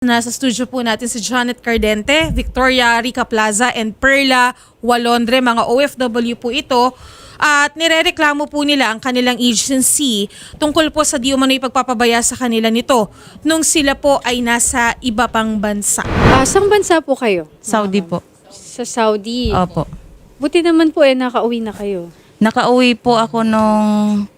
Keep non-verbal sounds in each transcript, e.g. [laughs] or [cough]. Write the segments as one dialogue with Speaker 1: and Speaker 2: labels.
Speaker 1: Nasa studio po natin si Janet Cardente, Victoria Rica Plaza, and Perla Walondre. Mga OFW po ito. At nirereklamo po nila ang kanilang agency tungkol po sa di umano'y pagpapabaya sa kanila nito nung sila po ay nasa iba pang bansa.
Speaker 2: Ah, saan bansa po kayo?
Speaker 3: Saudi po.
Speaker 2: Sa Saudi.
Speaker 3: Opo.
Speaker 2: Buti naman po eh, nakauwi na kayo.
Speaker 3: Nakauwi po ako nung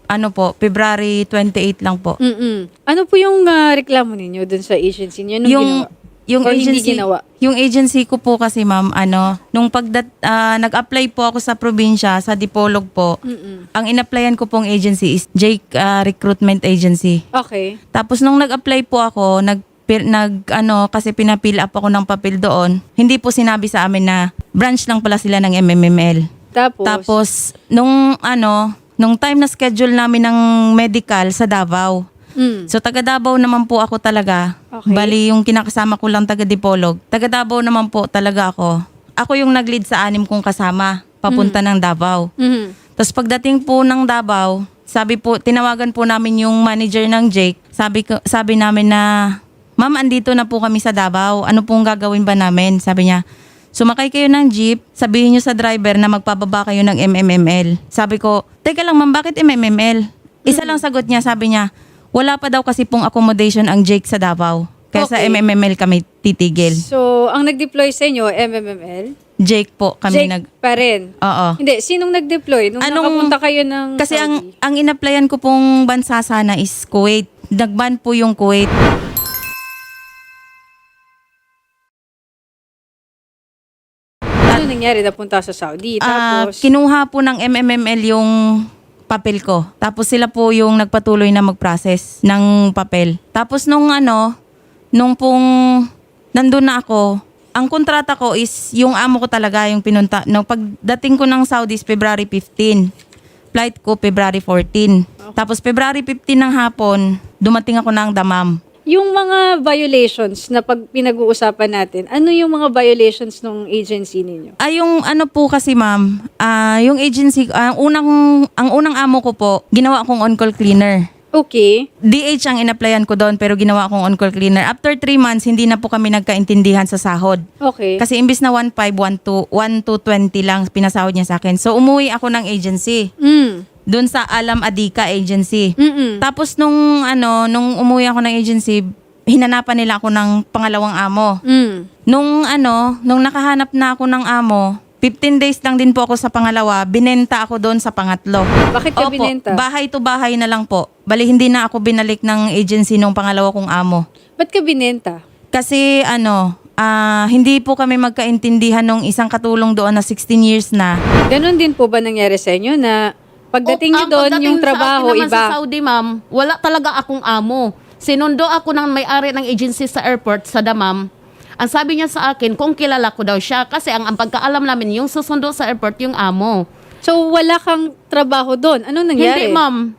Speaker 3: ano po, February 28 lang po.
Speaker 2: Mm-mm. Ano po yung ah, reklamo ninyo dun sa agency niyo? Anong
Speaker 3: yung
Speaker 2: ginawa?
Speaker 3: yung
Speaker 2: Or hindi
Speaker 3: agency
Speaker 2: ginawa?
Speaker 3: yung agency ko po kasi ma'am ano nung pagdat ah, nag-apply po ako sa probinsya sa Dipolog po
Speaker 2: Mm-mm.
Speaker 3: ang inapplyan ko pong agency is Jake ah, Recruitment Agency
Speaker 2: Okay.
Speaker 3: tapos nung nag-apply po ako nag pir- nag ano kasi pinapill up ako ng papel doon hindi po sinabi sa amin na branch lang pala sila ng MMML
Speaker 2: Tapos,
Speaker 3: Tapos, nung ano, nung time na schedule namin ng medical sa Davao.
Speaker 2: mm,
Speaker 3: So, taga Davao naman po ako talaga.
Speaker 2: Okay.
Speaker 3: Bali, yung kinakasama ko lang taga Dipolog. Taga Davao naman po talaga ako. Ako yung nag-lead sa anim kong kasama papunta ng Davao.
Speaker 2: mhm.
Speaker 3: Tapos pagdating po ng Davao, sabi po, tinawagan po namin yung manager ng Jake. Sabi, ko, sabi namin na, Ma'am, andito na po kami sa Davao. Ano pong gagawin ba namin? Sabi niya, sumakay kayo ng jeep, sabihin niyo sa driver na magpababa kayo ng MMML. Sabi ko, teka lang ma'am, bakit MMML? Isa lang sagot niya, sabi niya, wala pa daw kasi pong accommodation ang Jake sa Davao. Kaya sa
Speaker 2: Okay.
Speaker 3: MMML kami titigil.
Speaker 2: So, ang nag-deploy sa inyo, MMML?
Speaker 3: Jake po kami
Speaker 2: Jake
Speaker 3: nag...
Speaker 2: pa rin.
Speaker 3: Oo.
Speaker 2: Hindi, sinong nag-deploy? Nung
Speaker 3: Anong-
Speaker 2: nakapunta kayo ng
Speaker 3: Kasi ang
Speaker 2: Saudi?
Speaker 3: ang inaplayan ko pong bansa sana is Kuwait. Nagban po yung Kuwait.
Speaker 2: Nangyari? Napunta sa Saudi.
Speaker 3: Ah,
Speaker 2: Tapos,
Speaker 3: kinuha po ng MMML yung papel ko. Tapos sila po yung nagpatuloy na mag-process ng papel. Tapos nung ano, nung pong nandun na ako, ang kontrata ko is yung amo ko talaga yung pinunta. No, pagdating ko ng Saudi is February 15. Flight ko February 14. Tapos February 15 ng hapon, dumating ako ng Damam.
Speaker 2: Yung mga violations na pag pinag-uusapan natin, ano yung mga violations ng agency ninyo?
Speaker 3: Ay, yung ano po kasi ma'am, ah yung agency, ang unang, ang unang amo ko po, ginawa akong on-call cleaner.
Speaker 2: Okay.
Speaker 3: DH ang inaplayan ko doon pero ginawa akong on-call cleaner. After three months, hindi na po kami nagkaintindihan sa sahod.
Speaker 2: Okay.
Speaker 3: Kasi imbis na 1.5, 1 to, 1 to 20 lang pinasahod niya sa akin. So umuwi ako ng agency.
Speaker 2: Mm.
Speaker 3: Doon sa Alam Adika Agency.
Speaker 2: Mm-mm.
Speaker 3: Tapos nung ano, nung umuwi ako ng agency, hinanapan nila ako ng pangalawang amo.
Speaker 2: Mm.
Speaker 3: Nung ano, nung nakahanap na ako ng amo, 15 days lang din po ako sa pangalawa, binenta ako doon sa pangatlo.
Speaker 2: Bakit ka binenta?
Speaker 3: bahay to bahay na lang po. Bali hindi na ako binalik ng agency nung pangalawa kong amo.
Speaker 2: Ba't ka binenta?
Speaker 3: Kasi ano, ah, hindi po kami magkaintindihan nung isang katulong doon na 16 years na.
Speaker 2: Ganon din po ba nangyari sa inyo na pagdating
Speaker 4: O,
Speaker 2: nyo
Speaker 4: ang
Speaker 2: doon, yung
Speaker 4: sa
Speaker 2: trabaho,
Speaker 4: akin naman
Speaker 2: iba?
Speaker 4: Sa Saudi, ma'am, wala talaga akong amo. Sinundo ako ng may-ari ng agency sa airport, sa Damam. Ang sabi niya sa akin, kung kilala ko daw siya, kasi ang, ang pagkaalam namin, yung susundo sa airport, yung amo.
Speaker 2: So, wala kang trabaho doon. Anong nangyari?
Speaker 4: Hindi, ma'am.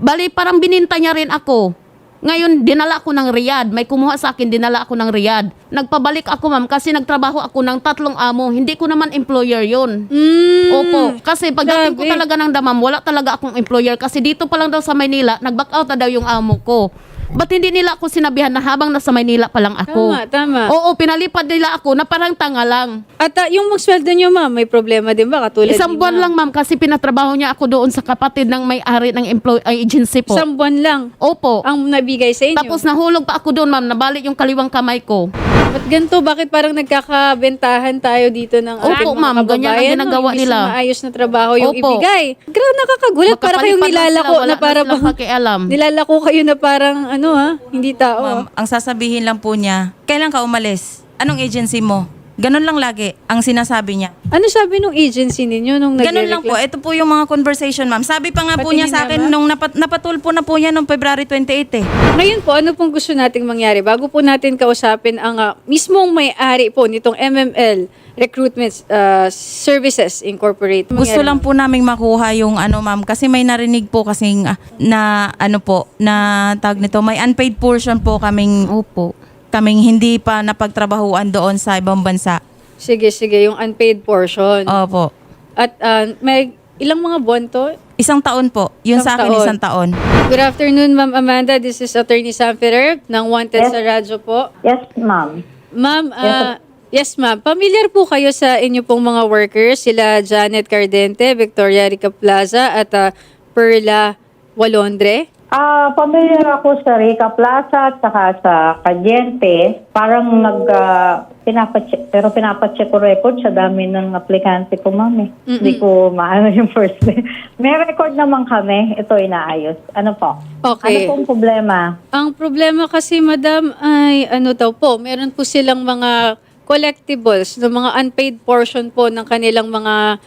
Speaker 4: Bali, parang bininta niya rin ako. Ngayon, dinala ako ng Riyadh. May kumuha sa akin, dinala ako ng Riyadh. Nagpabalik ako, ma'am, kasi nagtrabaho ako ng tatlong amo. Hindi ko naman employer yun.
Speaker 2: Mm.
Speaker 4: Opo. Kasi pagdating ko talaga ng damam, wala talaga akong employer. Kasi dito pa lang daw sa Maynila, nag-back out na daw yung amo ko. Ba't hindi nila ako sinabihan na habang nasa Maynila pa lang ako?
Speaker 2: Tama, tama.
Speaker 4: Oo, pinalipad nila ako na parang tanga lang.
Speaker 2: At ah, yung sweldo nyo, ma'am, may problema din ba? Katulad
Speaker 4: Isang
Speaker 2: ni
Speaker 4: buwan
Speaker 2: ma'am.
Speaker 4: lang, ma'am, kasi pinatrabaho niya ako doon sa kapatid ng may-ari ng employ- ay, agency po.
Speaker 2: Isang buwan lang
Speaker 4: Opo.
Speaker 2: ang nabigay sa inyo.
Speaker 4: Tapos nahulog pa ako doon, ma'am. Nabalik yung kaliwang kamay ko.
Speaker 2: Ba't ganito? Bakit parang nagkakabentahan tayo dito ng
Speaker 4: Opo,
Speaker 2: ating mga
Speaker 4: ma'am. Ganyan ang
Speaker 2: kababayan,
Speaker 4: ginagawa
Speaker 2: no? Imbis
Speaker 4: nila.
Speaker 2: na maayos na trabaho yung
Speaker 4: Opo.
Speaker 2: ibigay. Grabe nakakagulat. Para kayong
Speaker 4: Magkapalipad lang
Speaker 2: nilalako
Speaker 4: sila, wala
Speaker 2: na para
Speaker 4: na silang
Speaker 2: bang...
Speaker 4: pakialam.
Speaker 2: Nilalako kayo na parang ano ha? Hindi tao.
Speaker 3: Ma'am, ang sasabihin lang po niya, kailan ka umalis? Anong agency mo? Ganon lang lagi ang sinasabi niya.
Speaker 2: Ano sabi nung agency ninyo nung
Speaker 3: Ganon lang po. Ito po yung mga conversation, ma'am. Sabi pa nga po niya sa akin nung napat, napatulpo na po niya nung February 28 eh.
Speaker 2: Ngayon po, ano pong gusto nating mangyari? Bago po natin kausapin ang ah, mismong may-ari po nitong MML Recruitment ah, Services Incorporated.
Speaker 3: Gusto lang po naming makuha yung ano ma'am kasi may narinig po kasing ah, na ano po na tag nito may unpaid portion po kaming
Speaker 4: Opo.
Speaker 3: Kaming hindi pa napagtrabahuan doon sa ibang bansa.
Speaker 2: Sige, sige, yung unpaid portion.
Speaker 3: Opo.
Speaker 2: At ah, may ilang mga buwan to?
Speaker 3: Isang taon po. Yun
Speaker 2: Isang
Speaker 3: sa akin,
Speaker 2: taon.
Speaker 3: isang taon.
Speaker 2: Good afternoon, Ma'am Amanda. This is Attorney Sam Ferrer ng Wanted
Speaker 5: Yes.
Speaker 2: sa radyo po.
Speaker 5: Yes, ma'am.
Speaker 2: Ma'am, ah, yes ma'am. Familiar po kayo sa inyo pong mga workers, sila Janet Cardente, Victoria Rica Plaza at ah, Perla Walondre?
Speaker 5: Ah, familiar ako sa Rica Plaza at saka sa Caliente. Parang nag ah, pinapacheck, pero pinapacheck ko record sa dami ng aplikante ko, ma'am. eh. Hindi ko maano yung first name. [laughs] May record naman kami. Ito inaayos. Ano po?
Speaker 2: Okay.
Speaker 5: Ano pong problema?
Speaker 2: Ang problema kasi, madam, ay ano daw po, meron po silang mga collectibles, ng mga unpaid portion po ng kanilang mga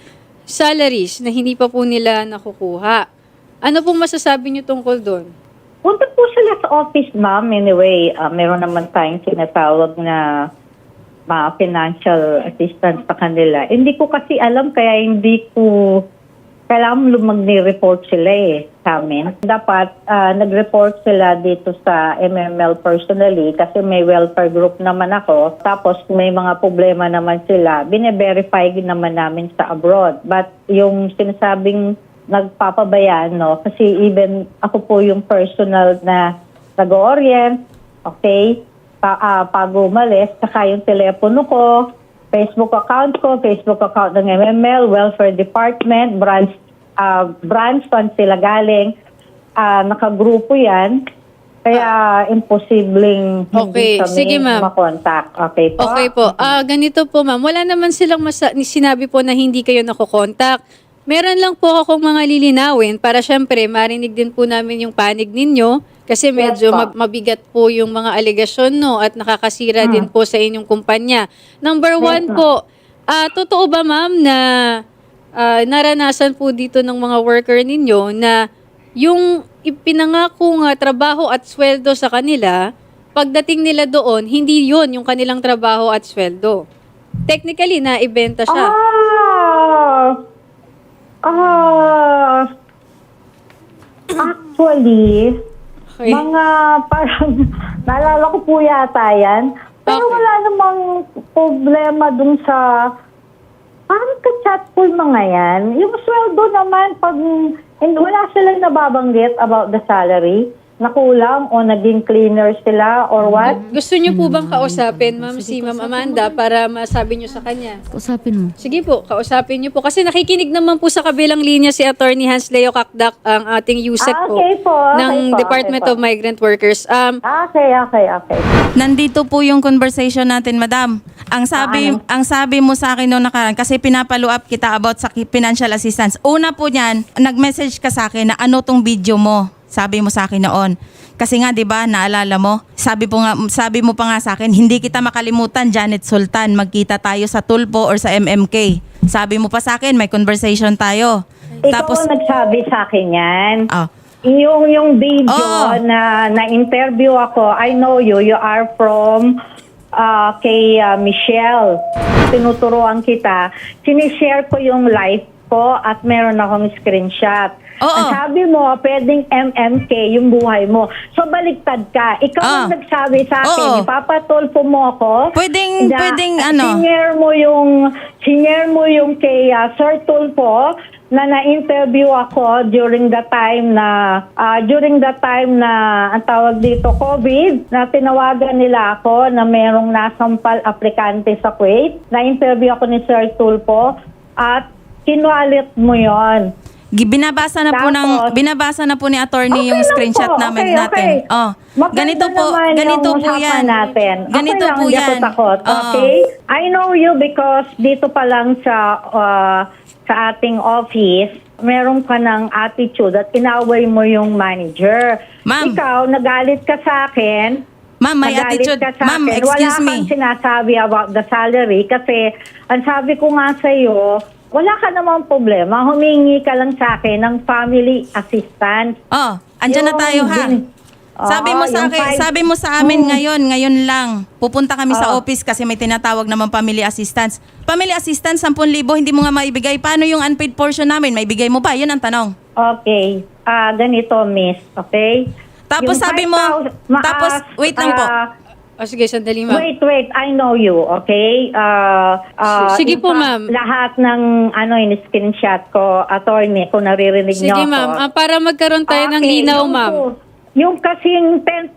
Speaker 2: salaries na hindi pa po nila nakukuha. Ano pong masasabi niyo tungkol doon?
Speaker 5: Punta po sila sa office, ma'am. Anyway, ah, meron naman tayong sinatawag na mga financial assistance sa kanila. Hindi ko kasi alam kaya hindi ko kailangan lumag-report sila eh sa amin. Dapat ah, nag-report sila dito sa MML personally kasi may welfare group naman ako. Tapos may mga problema naman sila. Bine-verify naman namin sa abroad. But yung sinasabing nagpapabayaan, no? Kasi even ako po yung personal na nag-orient, okay? Pa, ah, pag umalis, saka yung telepono ko, Facebook account ko, Facebook account ng MML, Welfare Department, branch, ah, branch saan sila galing. Ah, nakagrupo yan. Kaya imposibleng
Speaker 2: Okay,
Speaker 5: hindi kami
Speaker 2: sige, ma'am.
Speaker 5: makontak. Okay po?
Speaker 2: Okay po. Ah, ganito po, ma'am. Wala naman silang masa- sinabi po na hindi kayo nakokontak. Meron lang po akong mga lilinawin para syempre marinig din po namin yung panig ninyo kasi medyo
Speaker 5: Yes,
Speaker 2: mabigat po yung mga alegasyon no at nakakasira din po sa inyong kumpanya. Number one
Speaker 5: ma'am.
Speaker 2: po, ah, totoo ba ma'am na ah, naranasan po dito ng mga worker ninyo na yung ipinangako nga trabaho at sweldo sa kanila, pagdating nila doon, hindi yon yung kanilang trabaho at sweldo. Technically, naibenta siya.
Speaker 5: Ah! Ah! Actually,
Speaker 2: Okay.
Speaker 5: mga parang, [laughs] naalala ko po yata yan. Pero
Speaker 2: Okay.
Speaker 5: wala namang problema dun sa, parang ka-chatful mga yan. Yung sweldo naman, pag hindi, wala silang nababanggit about the salary, na kulang o naging cleaner sila or what.
Speaker 2: Gusto niyo po bang kausapin, ma'am, si Ma'am Amanda para masabi niyo sa kanya?
Speaker 4: Kausapin mo.
Speaker 2: Sige po, kausapin niyo po. Kasi nakikinig naman po sa kabilang linya si Attorney Hans Leo Kakdak, ang ating USEC
Speaker 5: Ah,
Speaker 2: po,
Speaker 5: okay po, okay
Speaker 2: ng
Speaker 5: po,
Speaker 2: Department
Speaker 5: okay po.
Speaker 2: of Migrant Workers. Um,
Speaker 5: Okay, okay, okay.
Speaker 3: Nandito po yung conversation natin, madam. Ang sabi,
Speaker 5: Paano?
Speaker 3: ang sabi mo sa akin noong nakaraan, kasi pinapalo up kita about sa ki- financial assistance. Una po niyan, nag-message ka sa akin na ano tong video mo. Sabi mo sa akin noon. Kasi nga, 'di ba, naalala mo? Sabi po nga sabi mo pa nga sa akin, hindi kita makalimutan, Janet Sultan, magkita tayo sa Tulpo or sa MMK. Sabi mo pa sa akin, may conversation tayo.
Speaker 5: Ikaw ang nagsabi sa akin yan.
Speaker 3: Ah.
Speaker 5: Yung, yung video
Speaker 3: Oo.
Speaker 5: na na-interview ako, I know you, you are from uh, kay uh, Michelle. Tinuturoan kita. Sinishare ko yung live ko at meron akong screenshot.
Speaker 3: Oo.
Speaker 5: Ang sabi mo, pwedeng MMK yung buhay mo. So, baliktad ka. Ikaw
Speaker 3: Ah.
Speaker 5: ang nagsabi sa akin,
Speaker 3: Oo.
Speaker 5: ipapatulpo mo ako.
Speaker 3: Pwedeng-
Speaker 5: na
Speaker 3: pwedeng ano?
Speaker 5: Sinare mo yung, sinare mo yung kay uh, Sir Tulpo na na-interview ako during the time na ah, during the time na ang tawag dito COVID na tinawagan nila ako na merong nasampal aplikante sa Kuwait na-interview ako ni Sir Tulpo at kinualit mo yon
Speaker 3: Binabasa na po ng
Speaker 5: Tapos-
Speaker 3: binabasa na po ni attorney
Speaker 5: Okay
Speaker 3: yung
Speaker 5: lang
Speaker 3: screenshot
Speaker 5: po.
Speaker 3: namin
Speaker 5: Okay,
Speaker 3: natin.
Speaker 5: okay.
Speaker 3: Oh.
Speaker 5: Maganda
Speaker 3: ganito po,
Speaker 5: naman
Speaker 3: ganito
Speaker 5: yung
Speaker 3: po
Speaker 5: usapan
Speaker 3: yan.
Speaker 5: Natin.
Speaker 3: Ganito
Speaker 5: okay lang,
Speaker 3: po
Speaker 5: hindi
Speaker 3: yan.
Speaker 5: ako takot.
Speaker 3: Oo.
Speaker 5: Okay? I know you because dito pa lang sa uh, sa ating office, meron ka ng attitude at inaway mo yung manager.
Speaker 3: Ma'am.
Speaker 5: Ikaw, nagalit ka sa akin.
Speaker 3: Ma'am, may
Speaker 5: Nagalit
Speaker 3: attitude.
Speaker 5: ka sa
Speaker 3: Ma'am,
Speaker 5: akin.
Speaker 3: excuse
Speaker 5: Wala
Speaker 3: me.
Speaker 5: kang sinasabi about the salary kasi ang sabi ko nga sa iyo, wala ka namang problema. Humingi ka lang sa akin ng family assistance.
Speaker 3: Oh, andyan na
Speaker 5: Yung
Speaker 3: tayo ha.
Speaker 5: bin-
Speaker 3: Sabi mo sa
Speaker 5: yung
Speaker 3: akin,
Speaker 5: five-
Speaker 3: sabi mo sa amin ngayon, ngayon lang. Pupunta kami sa
Speaker 5: Oo.
Speaker 3: office kasi may tinatawag naman family assistance. Family assistance 10,000, hindi mo nga maibigay. Paano yung unpaid portion namin? Maibigay mo ba? Yun ang tanong.
Speaker 5: Okay. Ah, ganito, miss. Okay?
Speaker 3: Tapos
Speaker 5: Yung
Speaker 3: sabi mo-
Speaker 5: 5,000 maas,
Speaker 3: tapos, wait lang po.
Speaker 5: ah,
Speaker 2: O sige, sandali ma'am.
Speaker 5: Wait, wait. I know you, okay? Uh, uh,
Speaker 2: S- sige
Speaker 5: in
Speaker 2: po,
Speaker 5: fact,
Speaker 2: ma'am.
Speaker 5: Lahat ng ano, in-screenshot ko, attorney, kung naririnig
Speaker 2: Sige
Speaker 5: niyo ako.
Speaker 2: ma'am, Ah, para magkaroon tayo ng
Speaker 5: Okay,
Speaker 2: linaw
Speaker 5: yung
Speaker 2: ma'am.
Speaker 5: Yung kasing 10,000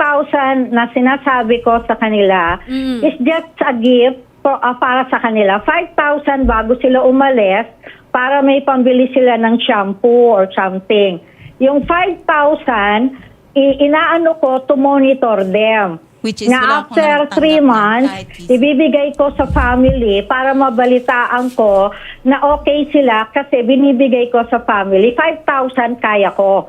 Speaker 5: na sinasabi ko sa kanila
Speaker 2: Mm.
Speaker 5: is just a gift for, ah, para sa kanila. 5,000 bago sila umalis para may pambili sila ng shampoo or something. Yung 5,000, i- inaano ko to monitor them.
Speaker 3: Which is
Speaker 5: na after
Speaker 3: natatanggap
Speaker 5: three
Speaker 3: na
Speaker 5: months,
Speaker 3: kahit piso.
Speaker 5: ibibigay ko sa family para mabalitaan ko na okay sila kasi binibigay ko sa family. 5,000 kaya ko.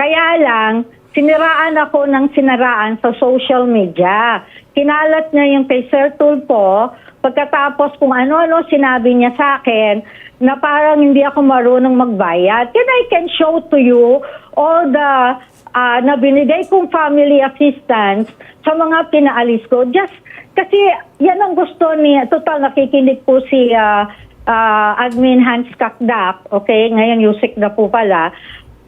Speaker 5: Kaya lang, siniraan ako ng sinaraan sa social media. Kinalat niya yung kay Sir Tulpo, pagkatapos kung ano-ano sinabi niya sa akin, na parang hindi ako marunong magbayad. Then I can show to you all the ah, na binigay kong family assistance sa mga pinaalis ko. Just kasi yan ang gusto ni, total nakikinig po si ah, ah, Admin Hans Kakdak, okay? Ngayon Yusik na po pala.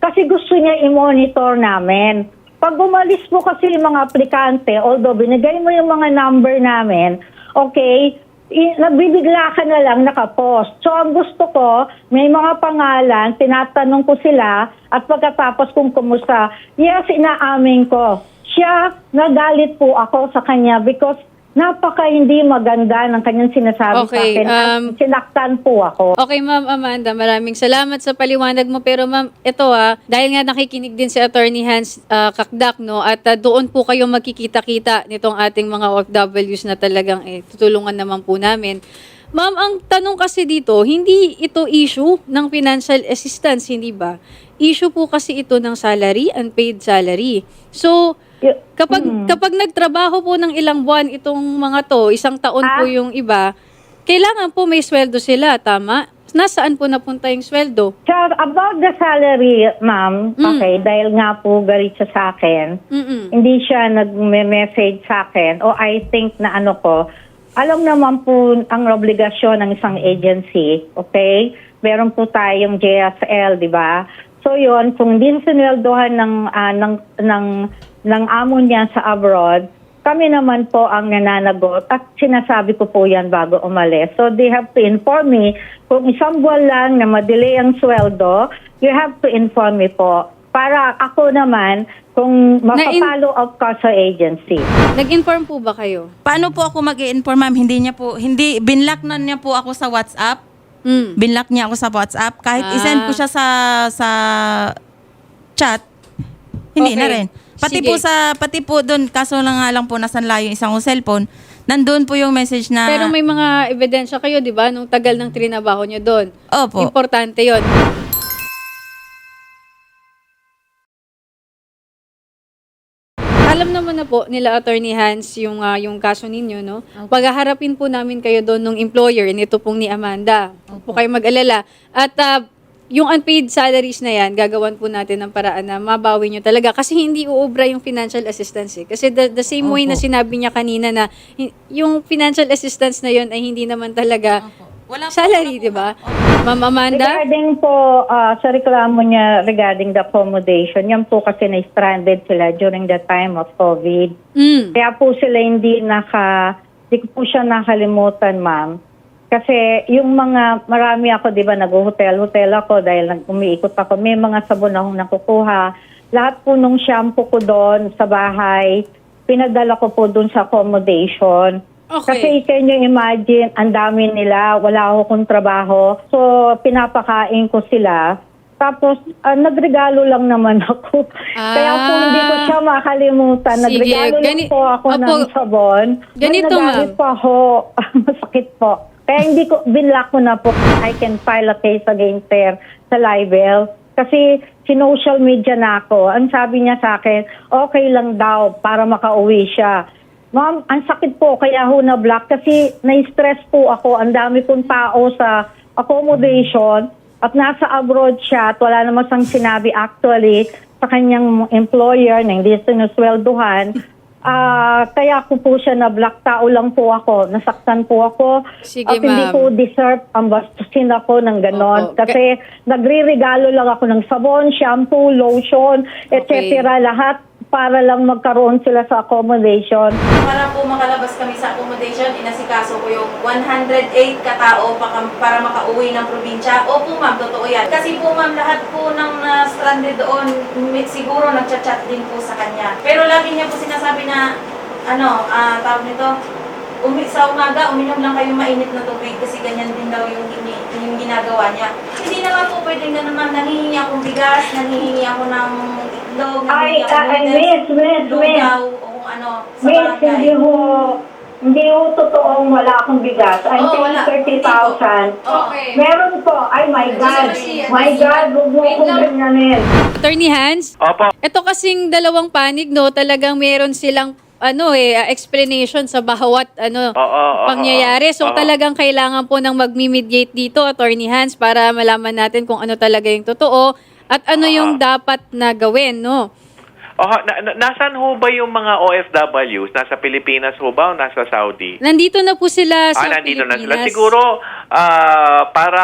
Speaker 5: Kasi gusto niya i-monitor namin. Pag umalis po kasi yung mga aplikante, although binigay mo yung mga number namin, okay, i- nabibigla ka na lang nakapost. So ang gusto ko, may mga pangalan, tinatanong ko sila at pagkatapos kung kumusta, yes, inaamin ko. Siya, nagalit po ako sa kanya because napaka hindi maganda ng kanyang sinasabi
Speaker 2: Okay,
Speaker 5: sa akin.
Speaker 2: um,
Speaker 5: sinaktan po ako.
Speaker 2: Okay, Ma'am Amanda, maraming salamat sa paliwanag mo. Pero Ma'am, ito ah, dahil nga nakikinig din si Attorney Hans ah, Kakdak, no, at ah, doon po kayo magkikita-kita nitong ating mga OFWs na talagang eh, tutulungan naman po namin. Ma'am, ang tanong kasi dito, hindi ito issue ng financial assistance, hindi ba? Issue po kasi ito ng salary, unpaid salary. So, Kapag
Speaker 5: Mm.
Speaker 2: kapag nagtrabaho po ng ilang buwan itong mga to, isang taon po
Speaker 5: Ah.
Speaker 2: yung iba, kailangan po may sweldo sila, tama? Nasaan po napunta yung sweldo?
Speaker 5: So, about the salary, ma'am,
Speaker 2: Mm.
Speaker 5: okay, dahil nga po galit siya sa akin,
Speaker 2: Mm-mm.
Speaker 5: hindi siya nag-message sa akin o I think na ano ko, alam naman po ang obligasyon ng isang agency, okay? Meron po tayong JSL, di ba? So yon kung din sinweldohan ng, ah, ng, ng, ng amo niya sa abroad, kami naman po ang nananagot at sinasabi ko po yan bago umalis. So they have to inform me kung isang buwan lang na madelay ang sweldo, you have to inform me po para ako naman kung mapapalo up ka sa agency.
Speaker 2: Nag-inform po ba kayo?
Speaker 3: Paano po ako mag inform ma'am? Hindi niya po, hindi, binlock na niya po ako sa WhatsApp.
Speaker 2: Mm.
Speaker 3: Binlock niya ako sa WhatsApp. Kahit
Speaker 2: Ah.
Speaker 3: isend ko siya sa sa chat, hindi
Speaker 2: Okay.
Speaker 3: na rin. Pati
Speaker 2: Sige.
Speaker 3: po sa pati po doon kaso lang nga lang po nasanla yung isang cellphone. Nandun po yung message na
Speaker 2: Pero may mga ebidensya kayo, di ba? Nung tagal ng trinabaho nyo doon.
Speaker 3: Opo.
Speaker 2: Importante yon. Alam naman na po nila Attorney Hans yung ah, yung kaso ninyo, no? Paghaharapin po namin kayo doon ng employer, nito pong ni Amanda. Huwag po kayo mag-alala. At ah, yung unpaid salaries na yan, gagawan po natin ng paraan na mabawi nyo talaga. Kasi hindi uubra yung financial assistance eh. Kasi the, the same way na sinabi niya kanina na yung financial assistance na yon ay hindi naman talaga
Speaker 3: Wala po,
Speaker 2: salary, di ba? Ma'am Amanda?
Speaker 5: Regarding po ah, sa reklamo niya regarding the accommodation, yan po kasi na-stranded sila during the time of COVID.
Speaker 2: Mm.
Speaker 5: Kaya po sila hindi naka, hindi ko po siya nakalimutan, ma'am. Kasi yung mga, marami ako, di ba, nag-hotel-hotel ako dahil nag umiikot ako. May mga sabon akong nakukuha. Lahat po nung shampoo ko doon sa bahay, pinadala ko po doon sa accommodation.
Speaker 2: Okay.
Speaker 5: Kasi can you imagine, ang dami nila, wala ako kong trabaho. So, pinapakain ko sila. Tapos, ah, nagregalo lang naman [laughs] ako. Kaya po
Speaker 2: Ah.
Speaker 5: hindi ko siya makalimutan.
Speaker 2: Sige,
Speaker 5: Nagregalo
Speaker 2: gani-
Speaker 5: lang po ako
Speaker 2: Opo.
Speaker 5: ng sabon.
Speaker 2: Ganito,
Speaker 5: nagalit
Speaker 2: ma'am.
Speaker 5: po ako. [laughs] Masakit po. Kaya hindi ko, binlock ko na po. I can file a case against her sa libel. Kasi sinocial media na ako. Ang sabi niya sa akin, okay lang daw para makauwi siya. Ma'am, ang sakit po kaya ho na block kasi na-stress po ako. Ang dami pong tao sa accommodation at nasa abroad siya at wala naman siyang sinabi actually sa kanyang employer na hindi sinuswelduhan. Ah, kaya ko po siya na black tao lang po ako. Nasaktan po ako.
Speaker 2: Sige,
Speaker 5: at hindi
Speaker 2: ma'am.
Speaker 5: po deserve ang bastusin ako ng ganon.
Speaker 2: Opo.
Speaker 5: Kasi nagre-regalo lang ako ng sabon, shampoo, lotion, etc.
Speaker 2: Okay.
Speaker 5: Lahat para lang magkaroon sila sa accommodation.
Speaker 3: Para po makalabas kami sa accommodation, inasikaso ko yung 108 katao pa- para makauwi ng probinsya. Opo ma'am, totoo yan. Kasi po ma'am, lahat po ng na stranded doon, siguro nagchat-chat din po sa kanya. Pero lagi niya po sinasabi na, ano, ah tawag nito, umi sa umaga, uminom lang kayo mainit na tubig kasi ganyan din daw yung, yung ginagawa niya. Hindi naman po pwedeng ganun ma'am, nangihingi akong bigas, nangihingi ako ng itlog,
Speaker 5: Ay, ay, miss, miss, miss.
Speaker 3: lugaw, o kung ano, sa
Speaker 5: Miss,
Speaker 3: barangay.
Speaker 5: hindi ho, hindi ho totoong wala akong bigas. I'm
Speaker 3: Oo, wala.
Speaker 5: paying 30,000.
Speaker 3: Okay.
Speaker 5: Meron po. Ay, my God. My God, huwag mo akong ganyanin.
Speaker 2: Attorney Hans,
Speaker 6: Opo.
Speaker 2: ito kasing dalawang panig, no, talagang meron silang ano eh, uh, explanation sa bawat ano
Speaker 6: Oo, oo,
Speaker 2: pangyayari. So
Speaker 6: oo.
Speaker 2: talagang kailangan po ng magmi-mediate dito, Attorney Hans, para malaman natin kung ano talaga yung totoo at ano yung dapat na gawin, no?
Speaker 6: Oh, na, na, nasaan ho ba yung mga OFWs? Nasa Pilipinas ho ba o nasa Saudi?
Speaker 2: Nandito na po sila sa
Speaker 6: ah, nandito na sila.
Speaker 2: Pilipinas.
Speaker 6: Siguro, ah, para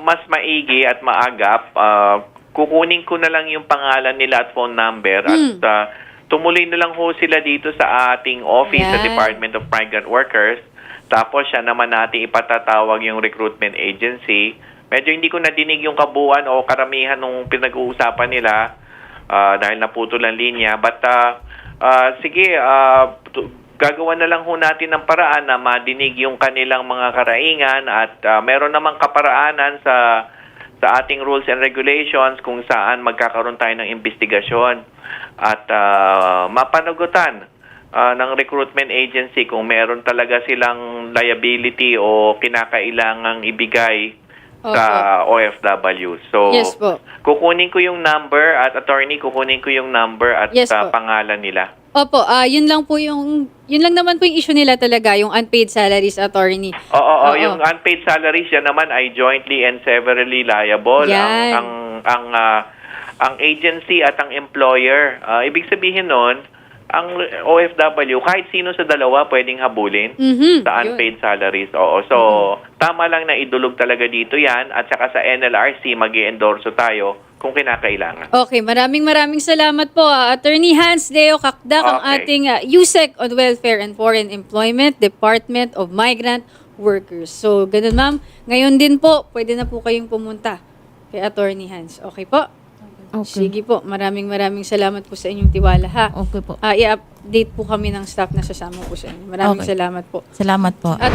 Speaker 6: mas maigi at maagap, ah, kukunin ko na lang yung pangalan nila at phone number at
Speaker 2: Hmm.
Speaker 6: ah, tumuloy na lang ho sila dito sa ating office sa
Speaker 2: Yan.
Speaker 6: Department of Migrant Workers. Tapos siya naman natin ipatatawag yung recruitment agency. Medyo hindi ko nadinig yung kabuuan o karamihan nung pinag-uusapan nila ah, dahil naputol ang linya. But ah, ah, sige, tu- gagawa na lang ho natin ng paraan na madinig yung kanilang mga karaingan at ah, meron namang kaparaanan sa sa ating rules and regulations kung saan magkakaroon tayo ng investigasyon at ah, mapanagutan ah, ng recruitment agency kung meron talaga silang liability o kinakailangang ibigay sa OFW. So,
Speaker 2: Yes po.
Speaker 6: kukunin ko yung number at attorney, kukunin ko yung number at
Speaker 2: Yes
Speaker 6: ah,
Speaker 2: po.
Speaker 6: pangalan nila.
Speaker 2: Opo, ah yun lang po yung yun lang naman po yung issue nila talaga, yung unpaid salaries attorney.
Speaker 6: Oo, oo,
Speaker 2: Oo.
Speaker 6: yung unpaid salaries yan naman ay jointly and severally liable ang
Speaker 2: Yan.
Speaker 6: ang ang ah, ang agency at ang employer. Ah, ibig sabihin nun, ang OFW kahit sino sa dalawa pwedeng habulin
Speaker 2: Mhm.
Speaker 6: sa unpaid salaries. Oo. So, tama lang na idulog talaga dito 'yan at saka sa NLRC magi-endorso tayo kung kinakailangan.
Speaker 2: Okay, maraming maraming salamat po. ah, Attorney Hans Deo Kakdak, ang
Speaker 6: Okay.
Speaker 2: ating ah, USEC on Welfare and Foreign Employment, Department of Migrant Workers. So, ganun ma'am. Ngayon din po, pwede na po kayong pumunta kay Attorney Hans. Okay po?
Speaker 4: Okay.
Speaker 2: Sige po. Maraming maraming salamat po sa inyong tiwala ha.
Speaker 4: Okay po.
Speaker 2: Ah, i-update po kami ng staff na sasama po sa inyo. Maraming
Speaker 3: Okay.
Speaker 2: salamat po.
Speaker 3: Salamat po.
Speaker 2: At